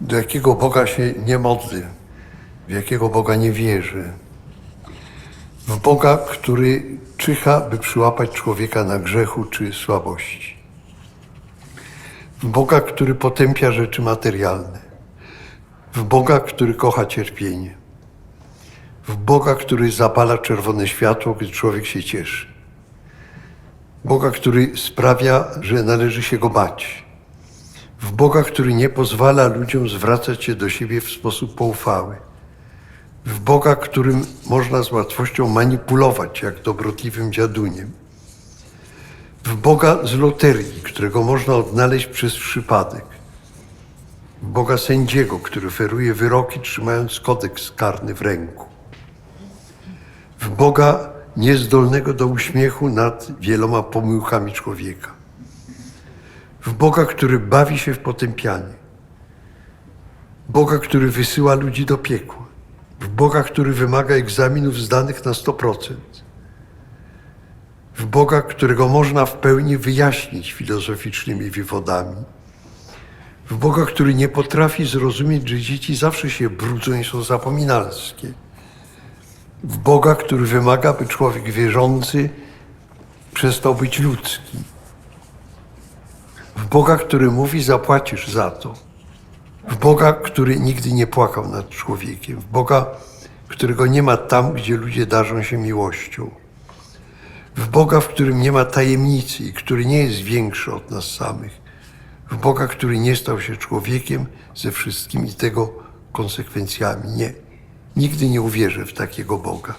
do jakiego Boga się nie modlę, w jakiego Boga nie wierzę. W Boga, który czyha, by przyłapać człowieka na grzechu czy słabości. W Boga, który potępia rzeczy materialne. W Boga, który kocha cierpienie. W Boga, który zapala czerwone światło, gdy człowiek się cieszy. Boga, który sprawia, że należy się go bać. W Boga, który nie pozwala ludziom zwracać się do siebie w sposób poufały. W Boga, którym można z łatwością manipulować, jak dobrotliwym dziaduniem. W Boga z loterii, którego można odnaleźć przez przypadek. W Boga sędziego, który feruje wyroki, trzymając kodeks karny w ręku. W Boga niezdolnego do uśmiechu nad wieloma pomyłkami człowieka. W Boga, który bawi się w potępianie. Boga, który wysyła ludzi do piekła. W Boga, który wymaga egzaminów zdanych na 100%. W Boga, którego można w pełni wyjaśnić filozoficznymi wywodami. W Boga, który nie potrafi zrozumieć, że dzieci zawsze się brudzą i są zapominalskie. W Boga, który wymaga, by człowiek wierzący przestał być ludzki. Boga, który mówi, zapłacisz za to. W Boga, który nigdy nie płakał nad człowiekiem. W Boga, którego nie ma tam, gdzie ludzie darzą się miłością. W Boga, w którym nie ma tajemnicy i który nie jest większy od nas samych. W Boga, który nie stał się człowiekiem ze wszystkimi tego konsekwencjami. Nie. Nigdy nie uwierzę w takiego Boga.